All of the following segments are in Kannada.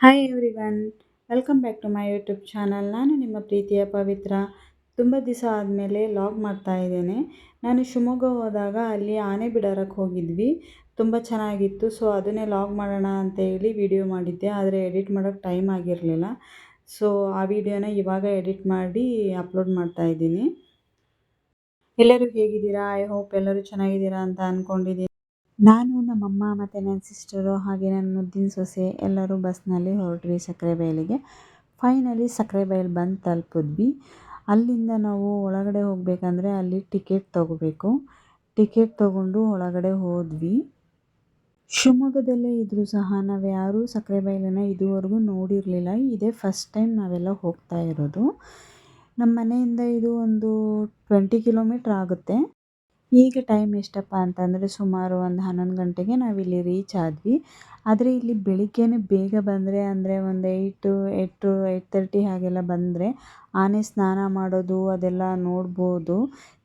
Hi everyone welcome back to my YouTube channel ನಾನು ನಿಮ್ಮ ಪ್ರೀತಿಯ ಪವಿತ್ರ. ತುಂಬ ದಿವಸ ಆದಮೇಲೆ ಲಾಗ್ ಮಾಡ್ತಾ ಇದ್ದೇನೆ. ನಾನು ಶಿವಮೊಗ್ಗ ಹೋದಾಗ ಅಲ್ಲಿ ಆನೆ ಬಿಡಾರಕ್ಕೆ ಹೋಗಿದ್ವಿ. ತುಂಬ ಚೆನ್ನಾಗಿತ್ತು. ಸೊ ಅದನ್ನೇ ಲಾಗ್ ಮಾಡೋಣ ಅಂತ ಹೇಳಿ ವಿಡಿಯೋ ಮಾಡಿದ್ದೆ. ಆದರೆ ಎಡಿಟ್ ಮಾಡೋಕ್ಕೆ ಟೈಮ್ ಆಗಿರಲಿಲ್ಲ. ಸೊ ಆ ವಿಡಿಯೋನ ಇವಾಗ ಎಡಿಟ್ ಮಾಡಿ ಅಪ್ಲೋಡ್ ಮಾಡ್ತಾ ಇದ್ದೀನಿ. ಎಲ್ಲರೂ ಹೇಗಿದ್ದೀರಾ? ಐ ಹೋಪ್ ಎಲ್ಲರೂ ಚೆನ್ನಾಗಿದ್ದೀರಾ ಅಂತ ಅಂದ್ಕೊಂಡಿದ್ದೀನಿ ನಾನು ನಮ್ಮಮ್ಮ ಮತ್ತು ನನ್ನ ಸಿಸ್ಟರು ಹಾಗೆ ನನ್ನ ಮುದ್ದಿನ ಸೊಸೆ ಎಲ್ಲರೂ ಬಸ್ನಲ್ಲಿ ಹೊರಟ್ವಿ ಸಕ್ಕರೆ ಬಯಲಿಗೆ. ಫೈನಲಿ ಸಕ್ಕರೆ ಬಯಲು ಬಂದು ತಲುಪಿದ್ವಿ. ಅಲ್ಲಿಂದ ನಾವು ಒಳಗಡೆ ಹೋಗಬೇಕಂದ್ರೆ ಅಲ್ಲಿ ಟಿಕೆಟ್ ತೊಗೋಬೇಕು. ಟಿಕೆಟ್ ತೊಗೊಂಡು ಒಳಗಡೆ ಹೋದ್ವಿ. ಶಿವಮೊಗ್ಗದಲ್ಲೇ ಇದ್ದರೂ ಸಹ ನಾವು ಯಾರೂ ಸಕ್ಕರೆ ಬಯಲನ್ನು ಇದುವರೆಗೂ ನೋಡಿರಲಿಲ್ಲ. ಇದೇ ಫಸ್ಟ್ ಟೈಮ್ ನಾವೆಲ್ಲ ಹೋಗ್ತಾ ಇರೋದು. ನಮ್ಮ ಮನೆಯಿಂದ ಇದು ಒಂದು ಟ್ವೆಂಟಿ ಕಿಲೋಮೀಟ್ರ್ ಆಗುತ್ತೆ. ಈಗ ಟೈಮ್ ಎಷ್ಟಪ್ಪ ಅಂತಂದರೆ ಸುಮಾರು ಒಂದು ಹನ್ನೊಂದು ಗಂಟೆಗೆ ನಾವಿಲ್ಲಿ ರೀಚ್ ಆದ್ವಿ. ಆದರೆ ಇಲ್ಲಿ ಬೆಳಿಗ್ಗೆನೇ ಬೇಗ ಬಂದರೆ ಅಂದರೆ ಒಂದು ಏಯ್ಟು ಏಯ್ಟು ಏಯ್ಟ್ ತರ್ಟಿ ಹಾಗೆಲ್ಲ ಬಂದರೆ ಆನೆ ಸ್ನಾನ ಮಾಡೋದು ಅದೆಲ್ಲ ನೋಡ್ಬೋದು.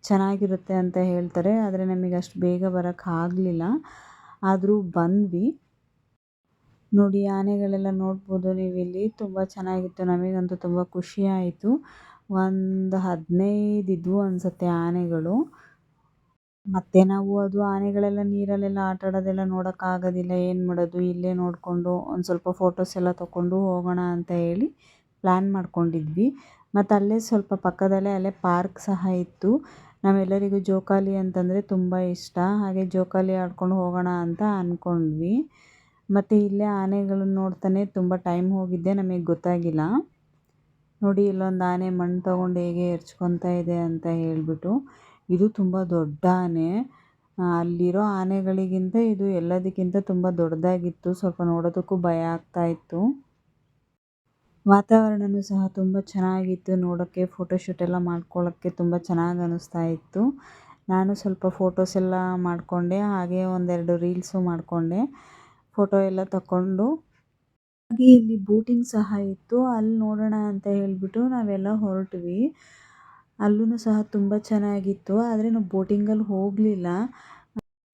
ಚೆನ್ನಾಗಿರುತ್ತೆ ಅಂತ ಹೇಳ್ತಾರೆ, ಆದರೆ ನಮಗೆ ಅಷ್ಟು ಬೇಗ ಬರೋಕ್ಕಾಗಲಿಲ್ಲ ಆದರೂ ಬಂದ್ವಿ. ನೋಡಿ, ಆನೆಗಳೆಲ್ಲ ನೋಡ್ಬೋದು ನೀವಿಲ್ಲಿ ತುಂಬ ಚೆನ್ನಾಗಿತ್ತು, ನಮಗಂತೂ ತುಂಬ ಖುಷಿ ಆಯಿತು. ಒಂದು ಹದಿನೈದು ಇದ್ವು ಅನಿಸುತ್ತೆ ಆನೆಗಳು. ಮತ್ತೆ ನಾವು ಅದು ಆನೆಗಳೆಲ್ಲ ನೀರಲ್ಲೆಲ್ಲ ಆಟ ಆಡೋದೆಲ್ಲ ನೋಡೋಕ್ಕಾಗೋದಿಲ್ಲ, ಏನು ಮಾಡೋದು? ಇಲ್ಲೇ ನೋಡಿಕೊಂಡು ಒಂದು ಸ್ವಲ್ಪ ಫೋಟೋಸ್ ಎಲ್ಲ ತಗೊಂಡು ಹೋಗೋಣ ಅಂತ ಹೇಳಿ ಪ್ಲ್ಯಾನ್ ಮಾಡ್ಕೊಂಡಿದ್ವಿ. ಮತ್ತು ಅಲ್ಲೇ ಸ್ವಲ್ಪ ಪಕ್ಕದಲ್ಲೇ ಅಲ್ಲೇ ಪಾರ್ಕ್ ಸಹ ಇತ್ತು. ನಾವೆಲ್ಲರಿಗೂ ಜೋಕಾಲಿ ಅಂತಂದರೆ ತುಂಬ ಇಷ್ಟ. ಹಾಗೆ ಜೋಕಾಲಿ ಆಡ್ಕೊಂಡು ಹೋಗೋಣ ಅಂತ ಅಂದ್ಕೊಂಡ್ವಿ ಮತ್ತು ಇಲ್ಲೇ ಆನೆಗಳನ್ನ ನೋಡ್ತಾನೆ ತುಂಬ ಟೈಮ್ ಹೋಗಿದ್ದೆ, ನಮಗೆ ಗೊತ್ತಾಗಿಲ್ಲ. ನೋಡಿ ಇಲ್ಲೊಂದು ಆನೆ ಮಣ್ಣು ತೊಗೊಂಡು ಹೇಗೆ ಎರ್ಚ್ಕೊತಾ ಇದೆ ಅಂತ ಹೇಳಿಬಿಟ್ಟು. ಇದು ತುಂಬ ದೊಡ್ಡ ಆನೆ ಅಲ್ಲಿರೋ ಆನೆಗಳಿಗಿಂತ ಇದು ಎಲ್ಲದಕ್ಕಿಂತ ತುಂಬ ದೊಡ್ಡದಾಗಿತ್ತು. ಸ್ವಲ್ಪ ನೋಡೋದಕ್ಕೂ ಭಯ ಆಗ್ತಾ ಇತ್ತು. ವಾತಾವರಣವೂ ಸಹ ತುಂಬ ಚೆನ್ನಾಗಿತ್ತು. ನೋಡೋಕ್ಕೆ ಫೋಟೋಶೂಟ್ ಎಲ್ಲ ಮಾಡ್ಕೊಳ್ಳೋಕ್ಕೆ ತುಂಬ ಚೆನ್ನಾಗಿ ಅನ್ನಿಸ್ತಾ ಇತ್ತು. ನಾನು ಸ್ವಲ್ಪ ಫೋಟೋಸ್ ಎಲ್ಲ ಮಾಡಿಕೊಂಡೆ, ಹಾಗೆ ಒಂದೆರಡು ರೀಲ್ಸು ಮಾಡಿಕೊಂಡೆ. ಫೋಟೋ ಎಲ್ಲ ತಗೊಂಡು ಹಾಗೆ ಇಲ್ಲಿ ಬೋಟಿಂಗ್ ಸಹ ಇತ್ತು. ಅಲ್ಲಿ ನೋಡೋಣ ಅಂತ ಹೇಳಿಬಿಟ್ಟು ನಾವೆಲ್ಲ ಹೊರಟ್ವಿ. ಅಲ್ಲೂ ಸಹ ತುಂಬ ಚೆನ್ನಾಗಿತ್ತು, ಆದರೆ ನಾವು ಬೋಟಿಂಗಲ್ಲಿ ಹೋಗಲಿಲ್ಲ.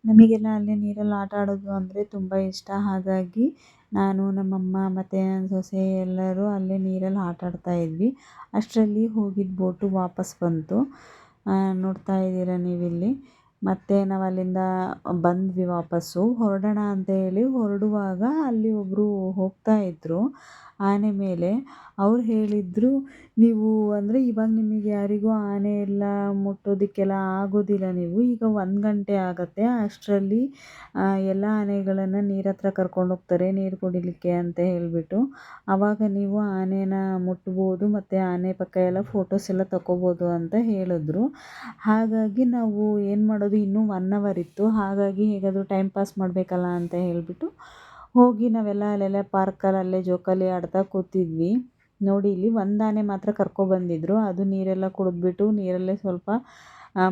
ನಮಗೆಲ್ಲ ಅಲ್ಲಿ ನೀರಲ್ಲಿ ಆಟ ಆಡೋದು ಅಂದರೆ ತುಂಬ ಇಷ್ಟ. ಹಾಗಾಗಿ ನಾನು, ನಮ್ಮಮ್ಮ ಮತ್ತು ನನ್ನ ಸೊಸೆ ಎಲ್ಲರೂ ಅಲ್ಲೇ ನೀರಲ್ಲಿ ಆಟ ಆಡ್ತಾ ಇದ್ವಿ. ಅಷ್ಟರಲ್ಲಿ ಹೋಗಿದ್ದ ಬೋಟು ವಾಪಸ್ ಬಂತು. ನೋಡ್ತಾ ಇದ್ದೀರ ನೀವಿಲ್ಲಿ? ಮತ್ತು ನಾವು ಅಲ್ಲಿಂದ ಬಂದ್ವಿ ವಾಪಸ್ಸು. ಹೊರಡೋಣ ಅಂತ ಹೇಳಿ ಹೊರಡುವಾಗ ಅಲ್ಲಿ ಒಬ್ಬರು ಹೋಗ್ತಾ ಇದ್ದರು ಆನೆ ಮೇಲೆ. ಅವ್ರು ಹೇಳಿದರು, ನೀವು ಅಂದರೆ ಇವಾಗ ನಿಮಗೆ ಯಾರಿಗೂ ಆನೆ ಎಲ್ಲ ಮುಟ್ಟೋದಕ್ಕೆಲ್ಲ ಆಗೋದಿಲ್ಲ ನೀವು. ಈಗ ಒಂದು ಗಂಟೆ ಆಗುತ್ತೆ. ಅಷ್ಟರಲ್ಲಿ ಎಲ್ಲ ಆನೆಗಳನ್ನು ನೀರ ಹತ್ರ ಕರ್ಕೊಂಡು ಹೋಗ್ತಾರೆ, ನೀರು ಕುಡಿಲಿಕ್ಕೆ ಅಂತ ಹೇಳಿಬಿಟ್ಟು. ಆವಾಗ ನೀವು ಆನೆನ ಮುಟ್ಬೋದು ಮತ್ತು ಆನೆ ಪಕ್ಕ ಎಲ್ಲ ಫೋಟೋಸ್ ಎಲ್ಲ ತಗೋಬೋದು ಅಂತ ಹೇಳಿದ್ರು. ಹಾಗಾಗಿ ನಾವು ಏನು ಮಾಡೋದು? ಇನ್ನೂ ಒನ್ ಅವರ್ ಇತ್ತು. ಹಾಗಾಗಿ ಹೇಗಾದರೂ ಟೈಮ್ ಪಾಸ್ ಮಾಡಬೇಕಲ್ಲ ಅಂತ ಹೇಳಿಬಿಟ್ಟು ಹೋಗಿ ನಾವೆಲ್ಲ ಅಲ್ಲೆಲ್ಲ ಪಾರ್ಕಲ್ಲಿ ಅಲ್ಲೇ ಜೋಕಾಲಿ ಆಡ್ತಾ ಕೂತಿದ್ವಿ. ನೋಡಿ, ಇಲ್ಲಿ ಒಂದು ಆನೆ ಮಾತ್ರ ಕರ್ಕೊಬಂದಿದ್ರು ಅದು ನೀರೆಲ್ಲ ಕುಡಿದ್ಬಿಟ್ಟು ನೀರಲ್ಲೇ ಸ್ವಲ್ಪ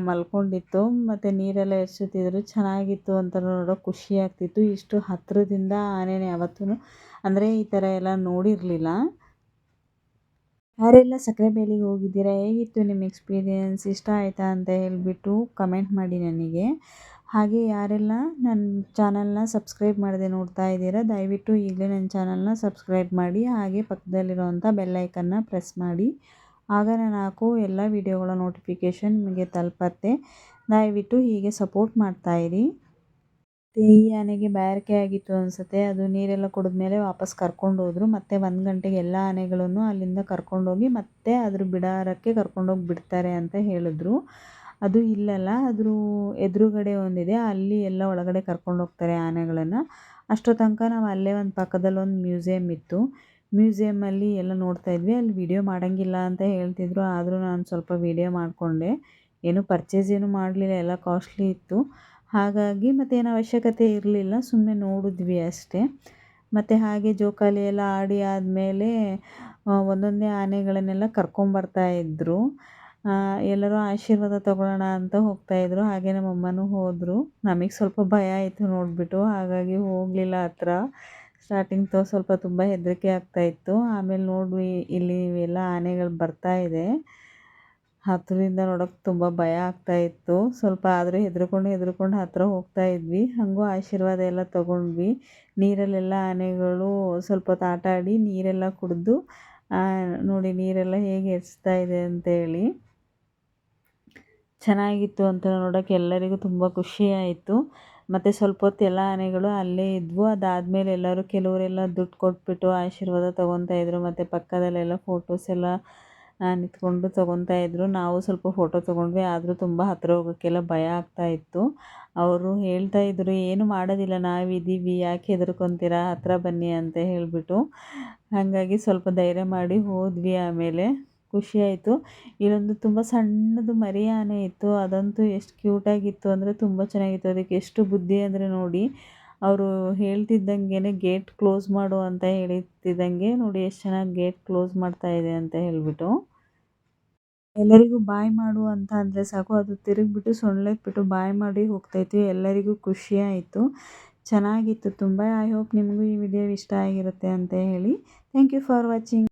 ಮಲ್ಕೊಂಡಿತ್ತು. ಮತ್ತು ನೀರೆಲ್ಲ ಎರ್ಚುತ್ತಿದ್ರು ಚೆನ್ನಾಗಿತ್ತು ಅಂತ ನೋಡೋಕೆ ಖುಷಿ ಆಗ್ತಿತ್ತು. ಇಷ್ಟು ಹತ್ತಿರದಿಂದ ಆನೆನ ಯಾವತ್ತೂ ಅಂದರೆ ಈ ಥರ ಎಲ್ಲ ನೋಡಿರಲಿಲ್ಲ. ಯಾರೆಲ್ಲ ಸಕ್ಕರೆ ಬೇಲಿಗೆ ಹೋಗಿದ್ದೀರಾ? ಹೇಗಿತ್ತು ನಿಮ್ಮ ಎಕ್ಸ್ಪೀರಿಯೆನ್ಸ್ ಇಷ್ಟ ಆಯಿತಾ ಅಂತ ಹೇಳಿಬಿಟ್ಟು ಕಮೆಂಟ್ ಮಾಡಿ ನನಗೆ. ಹಾಗೆ ಯಾರೆಲ್ಲ ನನ್ನ ಚಾನಲ್ನ ಸಬ್ಸ್ಕ್ರೈಬ್ ಮಾಡದೆ ನೋಡ್ತಾ ಇದ್ದೀರಾ, ದಯವಿಟ್ಟು ಈಗಲೇ ನನ್ನ ಚಾನಲ್ನ ಸಬ್ಸ್ಕ್ರೈಬ್ ಮಾಡಿ, ಹಾಗೆ ಪಕ್ಕದಲ್ಲಿರುವಂಥ ಬೆಲ್ಲೈಕನ್ನ ಪ್ರೆಸ್ ಮಾಡಿ. ಆಗ ನಾನು ಹಾಕೋ ಎಲ್ಲ ವಿಡಿಯೋಗಳ ನೋಟಿಫಿಕೇಷನ್ ನಿಮಗೆ ತಲುಪತ್ತೆ. ದಯವಿಟ್ಟು ಹೀಗೆ ಸಪೋರ್ಟ್ ಮಾಡ್ತಾಯಿರಿ ಈ ಆನೆಗೆ ಬ್ಯಾರಿಕೆ ಆಗಿತ್ತು ಅನಿಸುತ್ತೆ. ಅದು ನೀರೆಲ್ಲ ಕುಡಿದ್ಮೇಲೆ ವಾಪಸ್ ಕರ್ಕೊಂಡು ಹೋದರು. ಮತ್ತು ಒಂದು ಗಂಟೆಗೆ ಎಲ್ಲ ಆನೆಗಳನ್ನು ಅಲ್ಲಿಂದ ಕರ್ಕೊಂಡೋಗಿ ಮತ್ತೆ ಅದ್ರ ಬಿಡಾರಕ್ಕೆ ಕರ್ಕೊಂಡೋಗಿ ಬಿಡ್ತಾರೆ ಅಂತ ಹೇಳಿದ್ರು. ಅದು ಇಲ್ಲಲ್ಲ ಅದ್ರ ಎದುರುಗಡೆ ಒಂದಿದೆ. ಅಲ್ಲಿ ಎಲ್ಲ ಒಳಗಡೆ ಕರ್ಕೊಂಡು ಹೋಗ್ತಾರೆ ಆನೆಗಳನ್ನು. ಅಷ್ಟೊತ್ತನಕ ತನಕ ನಾವು ಅಲ್ಲೇ ಒಂದು ಪಕ್ಕದಲ್ಲಿ ಒಂದು ಮ್ಯೂಸಿಯಮ್ ಇತ್ತು. ಮ್ಯೂಸಿಯಮ್ಮಲ್ಲಿ ಎಲ್ಲ ನೋಡ್ತಾ ಇದ್ವಿ. ಅಲ್ಲಿ ವಿಡಿಯೋ ಮಾಡೋಂಗಿಲ್ಲ ಅಂತ ಹೇಳ್ತಿದ್ರು. ಆದರೂ ನಾನು ಸ್ವಲ್ಪ ವಿಡಿಯೋ ಮಾಡಿಕೊಂಡೆ. ಏನು ಪರ್ಚೇಸ್ ಏನು ಮಾಡಲಿಲ್ಲ. ಎಲ್ಲ ಕಾಸ್ಟ್ಲಿ ಇತ್ತು. ಹಾಗಾಗಿ ಮತ್ತೇನು ಅವಶ್ಯಕತೆ ಇರಲಿಲ್ಲ. ಸುಮ್ಮನೆ ನೋಡಿದ್ವಿ ಅಷ್ಟೇ. ಮತ್ತು ಹಾಗೆ ಜೋಕಾಲಿ ಎಲ್ಲ ಆಡಿ ಆದಮೇಲೆ ಒಂದೊಂದೇ ಆನೆಗಳನ್ನೆಲ್ಲ ಕರ್ಕೊಂಬರ್ತಾ ಇದ್ದರು ಎಲ್ಲರೂ ಆಶೀರ್ವಾದ ತಗೊಳ್ಳೋಣ ಅಂತ ಹೋಗ್ತಾಯಿದ್ರು ಹಾಗೆ ನಮ್ಮಮ್ಮನೂ ಹೋದರು. ನಮಗೆ ಸ್ವಲ್ಪ ಭಯ ಆಯಿತು ನೋಡಿಬಿಟ್ಟು, ಹಾಗಾಗಿ ಹೋಗಲಿಲ್ಲ ಹತ್ರ. ಸ್ಟಾರ್ಟಿಂಗ್ ತೋ ಸ್ವಲ್ಪ ತುಂಬ ಹೆದರಿಕೆ ಆಗ್ತಾಯಿತ್ತು ಆಮೇಲೆ ನೋಡ್ವಿ, ಇಲ್ಲಿ ಎಲ್ಲ ಆನೆಗಳು ಬರ್ತಾ ಇದೆ. ಹತ್ತಿರದಿಂದ ನೋಡೋಕೆ ತುಂಬ ಭಯ ಆಗ್ತಾ ಇತ್ತು. ಸ್ವಲ್ಪ ಆದರೆ ಹೆದರ್ಕೊಂಡು ಹೆದರ್ಕೊಂಡು ಹತ್ತಿರ ಹೋಗ್ತಾ ಇದ್ವಿ. ಹಾಗೂ ಆಶೀರ್ವಾದ ಎಲ್ಲ ತಗೊಂಡ್ವಿ. ನೀರಲ್ಲೆಲ್ಲ ಆನೆಗಳು ಸ್ವಲ್ಪ ಆಡಿ ನೀರೆಲ್ಲ ಕುಡಿದು ನೋಡಿ ನೀರೆಲ್ಲ ಹೇಗೆ ಎರಿಸ್ತಾ ಇದೆ ಅಂತೇಳಿ. ಚೆನ್ನಾಗಿತ್ತು ಅಂತ ನೋಡೋಕೆ ಎಲ್ಲರಿಗೂ ತುಂಬ ಖುಷಿ ಆಯಿತು. ಮತ್ತು ಸ್ವಲ್ಪ ಹೊತ್ತು ಎಲ್ಲ ಆನೆಗಳು ಅಲ್ಲೇ ಇದ್ವು. ಅದಾದಮೇಲೆ ಎಲ್ಲರೂ ಕೆಲವರೆಲ್ಲ ದುಡ್ಡು ಕೊಟ್ಬಿಟ್ಟು ಆಶೀರ್ವಾದ ತೊಗೊತಾ ಇದ್ರು. ಮತ್ತು ಪಕ್ಕದಲ್ಲೆಲ್ಲ ಫೋಟೋಸ್ ಎಲ್ಲ ನಿಂತ್ಕೊಂಡು ತೊಗೊತಾ ಇದ್ರು. ನಾವು ಸ್ವಲ್ಪ ಫೋಟೋ ತೊಗೊಂಡ್ವಿ. ಆದರೂ ತುಂಬ ಹತ್ತಿರ ಹೋಗೋಕ್ಕೆಲ್ಲ ಭಯ ಆಗ್ತಾ ಇತ್ತು. ಅವರು ಹೇಳ್ತಾ ಇದ್ರು, ಏನು ಮಾಡೋದಿಲ್ಲ. ನಾವಿದ್ದೀವಿ ಯಾಕೆ ಹೆದರ್ಕೊತೀರಾ? ಹತ್ತಿರ ಬನ್ನಿ ಅಂತ ಹೇಳಿಬಿಟ್ಟು. ಹಾಗಾಗಿ ಸ್ವಲ್ಪ ಧೈರ್ಯ ಮಾಡಿ ಹೋದ್ವಿ ಆಮೇಲೆ. ಖುಷಿ ಆಯಿತು. ಇಲ್ಲೊಂದು ತುಂಬ ಸಣ್ಣದು ಮರಿ ಆನೆ ಇತ್ತು. ಅದಂತೂ ಎಷ್ಟು ಕ್ಯೂಟಾಗಿತ್ತು ಅಂದರೆ ತುಂಬ ಚೆನ್ನಾಗಿತ್ತು. ಅದಕ್ಕೆ ಎಷ್ಟು ಬುದ್ಧಿ ಅಂದರೆ ನೋಡಿ, ಅವರು ಹೇಳ್ತಿದ್ದಂಗೆ ಗೇಟ್ ಕ್ಲೋಸ್ ಮಾಡು ಅಂತ ಹೇಳ್ತಿದ್ದಂಗೆ ನೋಡಿ ಎಷ್ಟು ಚೆನ್ನಾಗಿ ಗೇಟ್ ಕ್ಲೋಸ್ ಮಾಡ್ತಾ ಇದೆ ಅಂತ ಹೇಳಿಬಿಟ್ಟು. ಎಲ್ಲರಿಗೂ ಬಾಯ್ ಮಾಡು ಅಂತ ಅಂದರೆ ಸಾಕು. ಅದು ತಿರುಗಿಬಿಟ್ಟು ಸೊಳ್ಳೆತ್ಬಿಟ್ಟು ಬಾಯ್ ಮಾಡಿ ಹೋಗ್ತಾಯಿತ್ತು ಎಲ್ಲರಿಗೂ ಖುಷಿ ಆಯಿತು. ಚೆನ್ನಾಗಿತ್ತು ತುಂಬ. ಐ ಹೋಪ್ ನಿಮಗೂ ಈ ವಿಡಿಯೋ ಇಷ್ಟ ಆಗಿರುತ್ತೆ ಅಂತ ಹೇಳಿ. Thank you for watching